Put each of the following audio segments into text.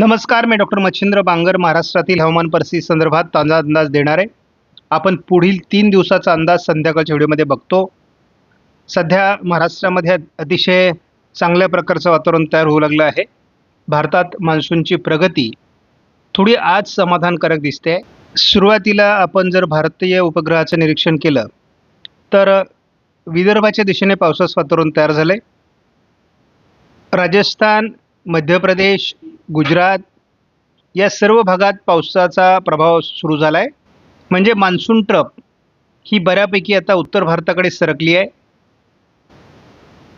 नमस्कार मी डॉक्टर मच्छिंद्र बांगर महाराष्ट्रातील हवामान परिस्थिती संदर्भात ताजा अंदाज देणार आहे. आपण पुढील तीन दिवसाचा अंदाज संध्याकाळच्या व्हिडिओमध्ये बघतो. सध्या महाराष्ट्रामध्ये अतिशय चांगल्या प्रकारचं वातावरण तयार होऊ लागलं आहे. भारतात मान्सूनची प्रगती थोडी आज समाधानकारक दिसते. सुरुवातीला आपण जर भारतीय उपग्रहाचं निरीक्षण केलं तर विदर्भाच्या दिशेने पावसाचं वातावरण तयार झालं आहे राजस्थान मध्य प्रदेश गुजरात या सर्व भागात पावसाचा प्रभाव सुरू झाला आहे म्हणजे मान्सून ट्रप ही बऱ्यापैकी आता उत्तर भारताकडे सरकली आहे.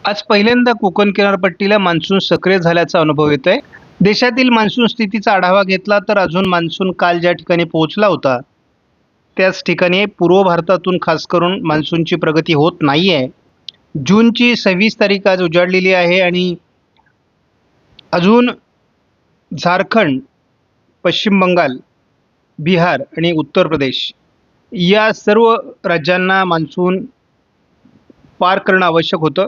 आज पहिल्यांदा कोकण किनारपट्टीला मान्सून सक्रिय झाल्याचा अनुभव येतो आहे देशातील मान्सून स्थितीचा आढावा घेतला तर अजून मान्सून काल ज्या ठिकाणी पोहोचला होता त्याच ठिकाणी पूर्व भारतातून खास करून मान्सूनची प्रगती होत नाही आहे जूनची सव्वीस तारीख आज उजाडलेली आहे आणि अजून झारखंड पश्चिम बंगाल बिहार आणि उत्तर प्रदेश या सर्व राज्यांना मान्सून पार करणं आवश्यक होतं.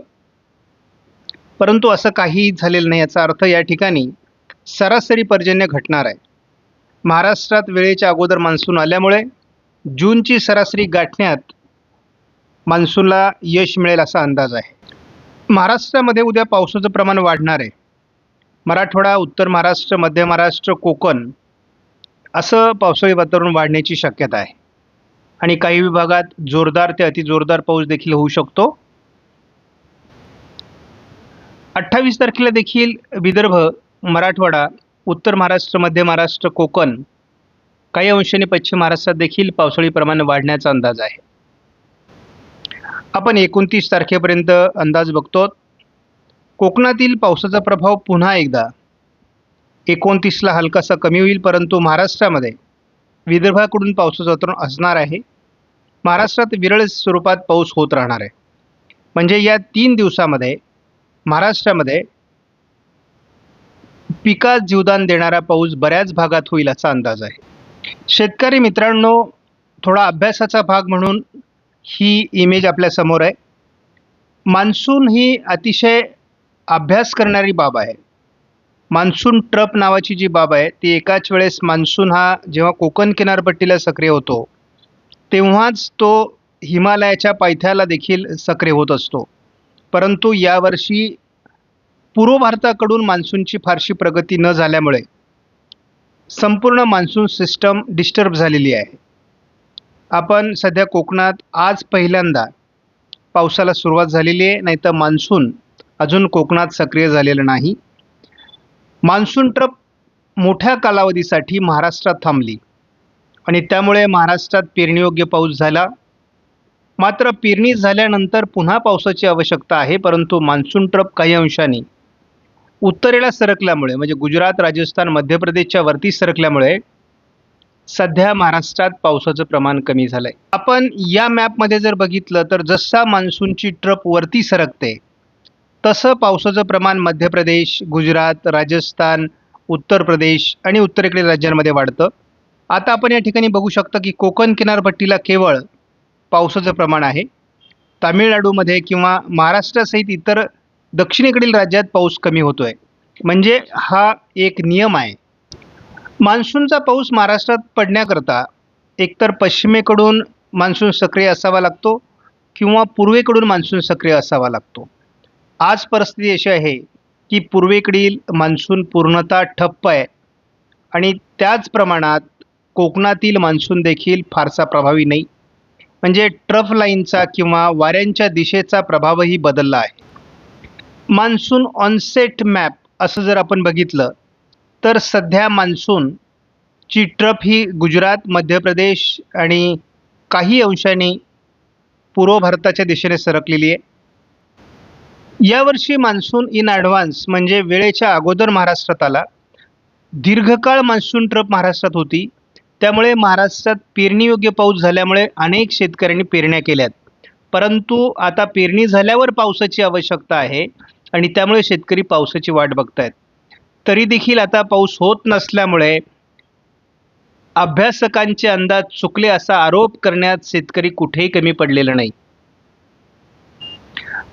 परंतु असं काही झालेलं नाही याचा अर्थ या ठिकाणी सरासरी पर्जन्य घटणार आहे. महाराष्ट्रात वेळेच्या अगोदर मान्सून आल्यामुळे जूनची सरासरी गाठण्यात मान्सूनला यश मिळेल असा अंदाज आहे. महाराष्ट्रामध्ये उद्या पावसाचं प्रमाण वाढणार आहे. मराठवाडा उत्तर महाराष्ट्र मध्य महाराष्ट्र कोकण असं पावसाळी वातावरण वाढण्याची शक्यता आहे. आणि काही विभागात जोरदार ते अतिजोरदार पाऊस देखील होऊ शकतो. अठ्ठावीस तारखेला देखील विदर्भ मराठवाडा उत्तर महाराष्ट्र मध्य महाराष्ट्र कोकण काही अंशाने पश्चिम महाराष्ट्रात देखील पावसाळी प्रमाण वाढण्याचा अंदाज आहे. आपण एकोणतीस तारखेपर्यंत अंदाज बघतो. कोकणातील पावसाचा प्रभाव पुन्हा एकदा. एकोणतीसला हलकासा कमी होईल परंतु महाराष्ट्रामध्ये विदर्भाकडून पावसाचं वातावरण असणार आहे. महाराष्ट्रात विरळ स्वरूपात पाऊस होत राहणार आहे. म्हणजे या तीन दिवसामध्ये महाराष्ट्रामध्ये पिकात जीवदान देणारा पाऊस बऱ्याच भागात होईल असा अंदाज आहे. शेतकरी मित्रांनो थोडा अभ्यासाचा भाग म्हणून ही इमेज आपल्यासमोर आहे. मान्सून ही अतिशय अभ्यास करणारी बाब आहे. मान्सून ट्रप नावाची जी बाब आहे ती एकाच वेळेस मान्सून हा जेव्हा कोकण किनारपट्टीला सक्रिय होतो तेव्हाच तो हिमालयाच्या पायथ्याला देखील सक्रिय होत असतो. परंतु यावर्षी पूर्व भारताकडून मान्सूनची फारशी प्रगती न झाल्यामुळे संपूर्ण मान्सून सिस्टम डिस्टर्ब झालेली आहे. आपण सध्या कोकणात आज पहिल्यांदा पावसाला सुरुवात झालेली आहे नाही तर मान्सून अजून कोकणात सक्रिय झालेलं नाही. मान्सून ट्रप मोठ्या कालावधीसाठी महाराष्ट्रात थांबली. आणि त्यामुळे महाराष्ट्रात पेरणीयोग्य पाऊस झाला. मात्र पेरणी झाल्यानंतर पुन्हा पावसाची आवश्यकता आहे परंतु मान्सून ट्रप काही अंशाने उत्तरेला सरकल्यामुळे म्हणजे गुजरात राजस्थान मध्य प्रदेशच्या वरती सरकल्यामुळे सध्या महाराष्ट्रात पावसाचं प्रमाण कमी झालं आहे आपण या मॅपमध्ये जर बघितलं तर जसा मान्सूनची ट्रप वरती सरकते तसं पावसाचं प्रमाण मध्य प्रदेश गुजरात राजस्थान उत्तर प्रदेश आणि उत्तरेकडील राज्यांमध्ये वाढतं. आता आपण या ठिकाणी बघू शकता की कोकण किनारपट्टीला केवळ पावसाचं प्रमाण आहे. तामिळनाडूमध्ये किंवा महाराष्ट्रासहित इतर दक्षिणेकडील राज्यात पाऊस कमी होतो आहे म्हणजे हा एक नियम आहे. मान्सूनचा पाऊस महाराष्ट्रात पडण्याकरता एकतर पश्चिमेकडून मान्सून सक्रिय असावा लागतो किंवा पूर्वेकडून मान्सून सक्रिय असावा लागतो. आज परिस्थिती अशी आहे की पूर्वेकडील मान्सून पूर्णतः ठप्प आहे. आणि त्याच प्रमाणात कोकणातील मान्सून देखील फारसा प्रभावी नाही. म्हणजे ट्रफ लाईनचा किंवा वाऱ्यांच्या दिशेचा प्रभावही बदलला आहे. मान्सून ऑनसेट मॅप असं जर आपण बघितलं तर सध्या मान्सूनची ट्रफ ही गुजरात मध्य प्रदेश आणि काही अंशाने पूर्व भारताच्या दिशेने सरकलेली आहे. यावर्षी मान्सून इन ॲडव्हान्स म्हणजे वेळेच्या अगोदर महाराष्ट्रात आला. दीर्घकाळ मान्सून ट्रप महाराष्ट्रात होती. त्यामुळे महाराष्ट्रात पेरणीयोग्य पाऊस झाल्यामुळे अनेक शेतकऱ्यांनी पेरण्या केल्यात. परंतु आता पेरणी झाल्यावर पावसाची आवश्यकता आहे आणि त्यामुळे शेतकरी पावसाची वाट बघतायत. तरी देखील आता पाऊस होत नसल्यामुळे अभ्यासकांचे अंदाज चुकले असा आरोप करण्यात शेतकरी कुठेही कमी पडलेला नाही.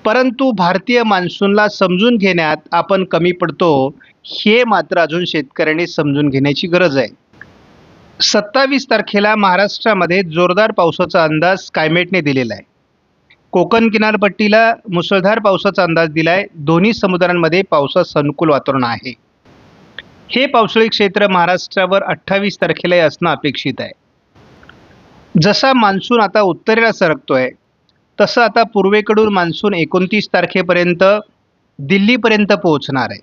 परंतु भारतीय मान्सूनला समजून घेण्यात आपण कमी पडतो हे मात्र अजून शेतकऱ्यांनी समजून घेण्याची गरज आहे. सत्तावीस तारखेला महाराष्ट्रामध्ये जोरदार पावसाचा अंदाज कायमेटने दिलेला आहे. कोकण किनारपट्टीला मुसळधार पावसाचा अंदाज दिला आहे दोन्ही समुद्रांमध्ये पावसास अनुकूल वातावरण आहे. हे पावसाळी क्षेत्र महाराष्ट्रावर अठ्ठावीस तारखेलाही असणं अपेक्षित आहे. जसा मान्सून आता उत्तरेला सरकतोय तसं आता पूर्वेकडून मान्सून एकोणतीस तारखेपर्यंत दिल्लीपर्यंत पोहोचणार आहे.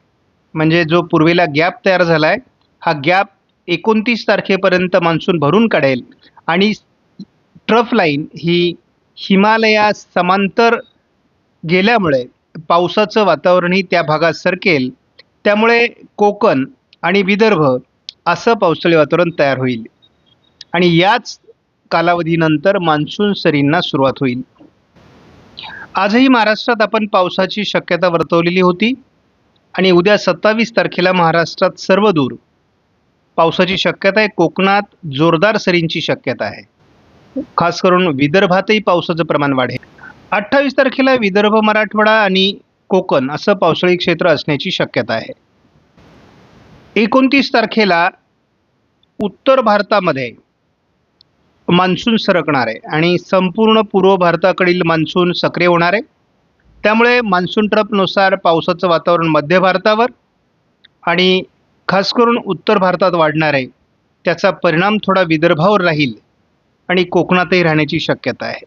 म्हणजे जो पूर्वेला गॅप तयार झाला आहे हा गॅप एकोणतीस तारखेपर्यंत मान्सून भरून काढेल आणि ट्रफ लाईन ही हिमालया समांतर गेल्यामुळे पावसाचं वातावरणही त्या भागात सरकेल. त्यामुळे कोकण आणि विदर्भ असं पावसाळी वातावरण तयार होईल. आणि याच कालावधीनंतर मान्सून सरींना सुरुवात होईल. आजही महाराष्ट्रात आपण पावसाची शक्यता वर्तवलेली होती आणि उद्या सत्तावीस तारखेला महाराष्ट्रात सर्वदूर पावसाची शक्यता आहे कोकणात जोरदार सरींची शक्यता आहे. खास करून विदर्भातही पावसाचं प्रमाण वाढेल. अठ्ठावीस तारखेला विदर्भ मराठवाडा आणि कोकण असं पावसाळी क्षेत्र असण्याची शक्यता आहे. एकोणतीस तारखेला उत्तर भारतामध्ये मान्सून सरकणार आहे आणि संपूर्ण पूर्व भारताकडील मान्सून सक्रिय होणार. आहे त्यामुळे मान्सून ट्रपनुसार पावसाचं वातावरण मध्य भारतावर आणि खास करून उत्तर भारतात वाढणार आहे त्याचा परिणाम थोडा विदर्भावर राहील आणि कोकणातही राहण्याची शक्यता आहे.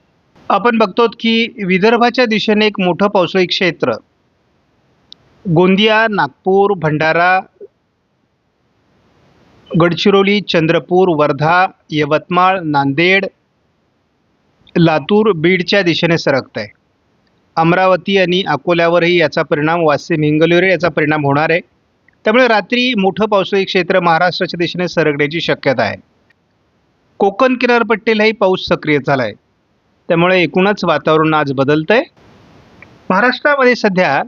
आपण बघतो की विदर्भाच्या दिशेने एक मोठं पावसाळी क्षेत्र गोंदिया नागपूर भंडारा गडचिरोली चंद्रपूर वर्धा यवतमाळ नांदेड लातूर बीडच्या दिशेने सरकत आहे अमरावती आणि अकोल्यावरही याचा परिणाम वाशिम हिंगोलीवर याचा परिणाम होणार आहे. त्यामुळे रात्री मोठं पावसाळी क्षेत्र महाराष्ट्राच्या दिशेने सरकण्याची शक्यता आहे. कोकण किनारपट्टीलाही पाऊस सक्रिय झाला आहे त्यामुळे एकूणच वातावरण आज बदलतं आहे महाराष्ट्रामध्ये सध्या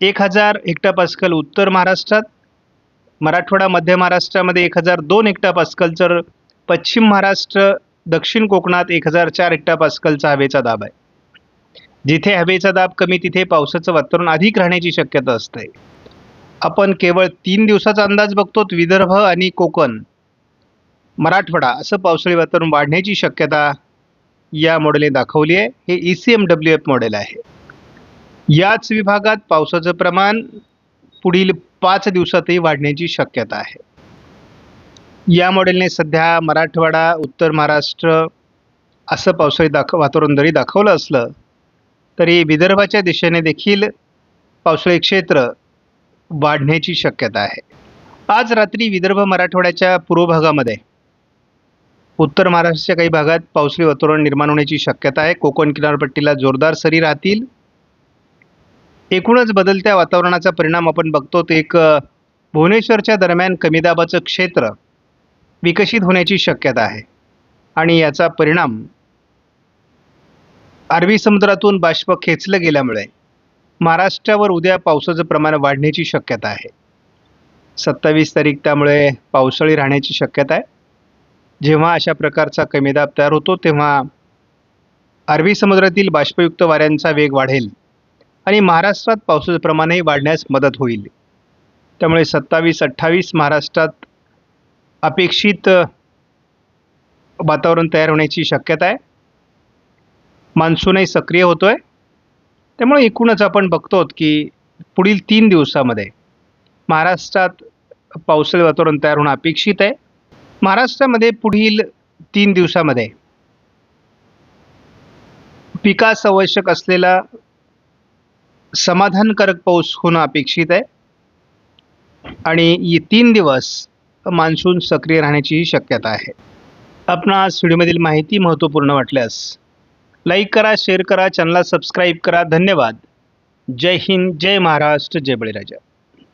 एक हजार हेक्टापास्कल उत्तर महाराष्ट्रात मराठवाडा मध्य महाराष्ट्रामध्ये एक हजार दोन हेक्टापास्कल पास्कलचं पश्चिम महाराष्ट्र दक्षिण कोकणात एक हजार चार हेक्टापास्कलचा हवेचा दाब आहे. जिथे हवेचा दाब कमी तिथे पावसाचं वातावरण अधिक राहण्याची शक्यता असते. आपण केवळ तीन दिवसाचा अंदाज बघतो विदर्भ आणि कोकण मराठवाडा असं पावसाळी वातावरण वाढण्याची शक्यता या मॉडेलने दाखवली आहे. हे E C M W F model आहे. याच विभागात पावसाचं प्रमाण पुढील पाच दिवसातही वाढण्याची शक्यता आहे. या मॉडेलने सध्या मराठवाडा उत्तर महाराष्ट्र असं पावसाळी दाख वातावरण जरी दाखवलं असलं तरी विदर्भाच्या दिशेने देखील पावसाळी क्षेत्र वाढण्याची शक्यता आहे. आज रात्री विदर्भ मराठवाड्याच्या पूर्व भागामध्ये उत्तर महाराष्ट्राच्या काही भागात पावसाळी वातावरण निर्माण होण्याची शक्यता आहे. कोकण किनारपट्टीला जोरदार सरी राहतील. एकूणच बदलत्या वातावरणाचा परिणाम आपण बघतो ते एक भुवनेश्वरच्या दरम्यान कमी दाबाचं क्षेत्र विकसित होण्याची शक्यता आहे. आणि याचा परिणाम अरबी समुद्रातून बाष्प खेचलं गेल्यामुळे महाराष्ट्रावर उद्या पावसाचं प्रमाण वाढण्याची शक्यता आहे. सत्तावीस तारीख त्यामुळे पावसाळी राहण्याची शक्यता आहे. जेव्हा अशा प्रकारचा कमी दाब तयार होतो तेव्हा अरबी समुद्रातील बाष्पयुक्त वाऱ्यांचा वेग वाढेल. आणि महाराष्ट्रात पावसाचं प्रमाणही वाढण्यास मदत होईल. त्यामुळे सत्तावीस अठ्ठावीस महाराष्ट्रात अपेक्षित वातावरण तयार होण्याची शक्यता आहे. मान्सूनही सक्रिय होतो आहे त्यामुळे एकूणच आपण बघतो की पुढील तीन दिवसामध्ये महाराष्ट्रात पावसाळी वातावरण तयार होणं अपेक्षित आहे. महाराष्ट्रामध्ये पुढील तीन दिवसामध्ये पिकास आवश्यक असलेला समाधानकारक पाऊस होणं अपेक्षित आहे. आणि तीन दिवस मान्सून सक्रिय राहण्याचीही शक्यता आहे. आपणास व्हिडिओमधील माहिती महत्त्वपूर्ण वाटल्यास लाईक करा शेअर करा चॅनलला सबस्क्राईब करा. धन्यवाद. जय हिंद जय महाराष्ट्र जय बळीराजा.